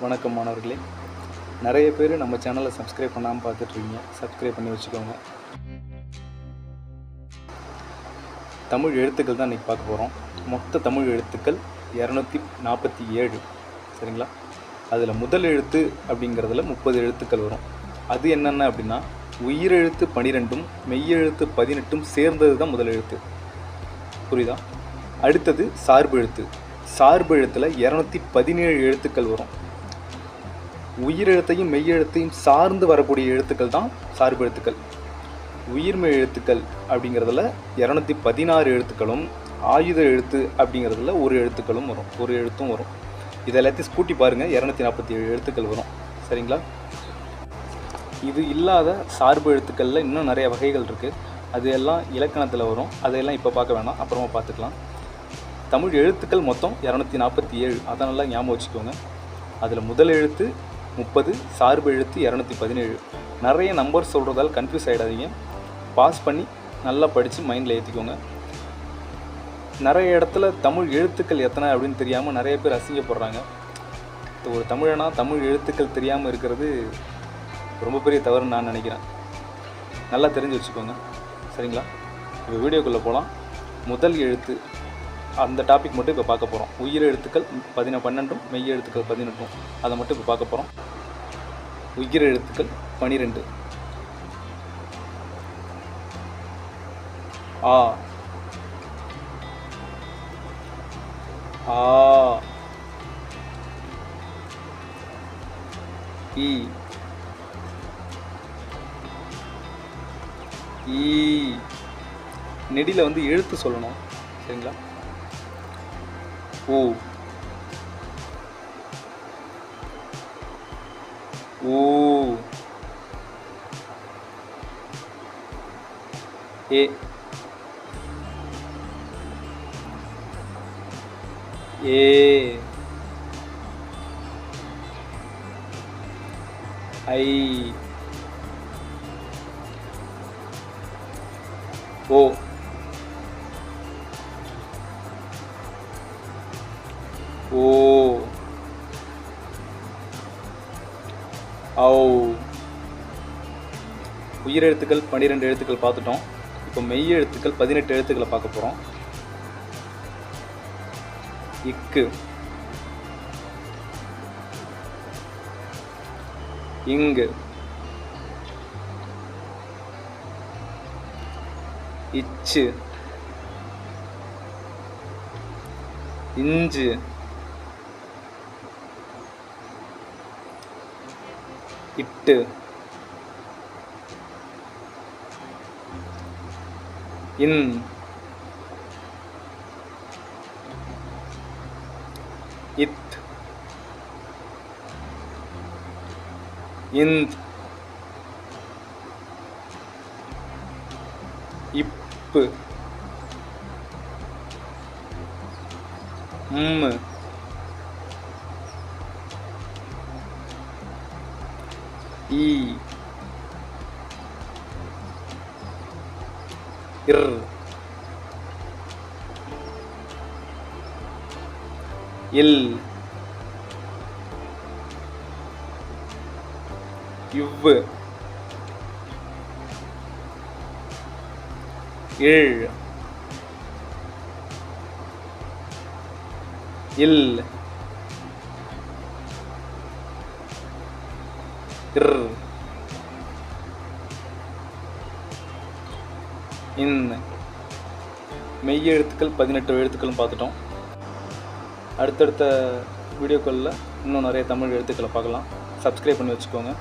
வணக்கம் மாணவர்களே. நிறைய பேர் நம்ம சேனலை சப்ஸ்கிரைப் பண்ணாமல் பார்த்துட்ருக்கீங்க. சப்ஸ்கிரைப் பண்ணி வச்சுக்கோங்க. தமிழ் எழுத்துக்கள் தான் இன்றைக்கி பார்க்க போகிறோம் மொத்த தமிழ் எழுத்துக்கள் இரநூத்தி நாற்பத்தி ஏழு. சரிங்களா? அதில் முதல் எழுத்து அப்படிங்கிறதுல முப்பது எழுத்துக்கள் வரும். அது என்னென்ன அப்படின்னா உயிரெழுத்து பனிரெண்டும் மெய்யெழுத்து பதினெட்டும் சேர்ந்தது தான் முதல் எழுத்து. புரியுதா? அடுத்தது சார்பு எழுத்து. சார்பு எழுத்தில் இரநூத்தி பதினேழு எழுத்துக்கள் வரும். உயிரெழுத்தையும் மெய்யெழுத்தையும் சார்ந்து வரக்கூடிய எழுத்துக்கள் தான் சார்பு எழுத்துக்கள். உயிர்மெய் எழுத்துக்கள் அப்படிங்கிறதுல இரநூத்தி பதினாறு எழுத்துக்களும் ஆயுத எழுத்து அப்படிங்கிறதுல ஒரு எழுத்துக்களும் வரும் ஒரு எழுத்தும் வரும். இது எல்லாத்தையும் ஸ்கூட்டி பாருங்கள் இரநூத்தி நாற்பத்தி ஏழு எழுத்துக்கள் வரும். சரிங்களா? இது இல்லாத சார்பு எழுத்துக்களில் இன்னும் நிறைய வகைகள் இருக்குது அது எல்லாம் இலக்கணத்தில் வரும். அதையெல்லாம் இப்போ பார்க்க வேணாம். அப்புறமா பார்த்துக்கலாம். தமிழ் எழுத்துக்கள் மொத்தம் இரநூத்தி நாற்பத்தி ஏழு அதை நல்லா ஞாபகம் வச்சுக்கோங்க. அதில் முதல் எழுத்து முப்பது சார்பு எழுத்து இரநூத்தி பதினேழு. நிறைய நம்பர் சொல்கிறதால கன்ஃபியூஸ் ஆகிடாதீங்க பாஸ் பண்ணி நல்லா படித்து மைண்டில் ஏற்றிக்கோங்க நிறைய இடத்துல தமிழ் எழுத்துக்கள் எத்தனை அப்படின்னு தெரியாமல் நிறைய பேர் அசிங்கப்படுறாங்க. ஒரு தமிழனா தமிழ் எழுத்துக்கள் தெரியாமல் இருக்கிறது ரொம்ப பெரிய தவறுன்னு நான் நினைக்கிறேன். நல்லா தெரிஞ்சு வச்சுக்கோங்க. சரிங்களா? இப்போ வீடியோக்குள்ளே போகலாம் முதல் எழுத்து. அந்த டாபிக் மட்டும் இப்போ பார்க்க போகிறோம் உயிர் எழுத்துக்கள் பதின பன்னெண்டும் மெய் எழுத்துக்கள் பதினெட்டும். அதை மட்டும் இப்போ பார்க்க போகிறோம் உயிர் எழுத்துக்கள் பனிரெண்டு. ஆ. ஆ. இ ஈ. நெடியில் வந்து எழுத்து சொல்லணும். சரிங்களா? ஓ ஓ ஏ ஏ ஐ ஓ. ஓ உயிர் உயிரெழுத்துக்கள் பன்னிரெண்டு எழுத்துக்கள் பார்த்துட்டோம். இப்போ மெய் எழுத்துக்கள் பதினெட்டு எழுத்துக்களை பார்க்க போகிறோம் இக்கு. இங்கு. இச்சு. இஞ்சு. இட்டு. இன். இத். இந்த் இப்பு. உம்மு ஈ இர் இல் இவ்வு இழ். இல். இன் மெய் எழுத்துக்கள் பதினெட்டு எழுத்துக்களும் பார்த்துட்டோம். அடுத்தடுத்த வீடியோக்களில் இன்னும் நிறைய தமிழ் எழுத்துக்களை பார்க்கலாம். சப்ஸ்கிரைப் பண்ணி வச்சுக்கோங்க.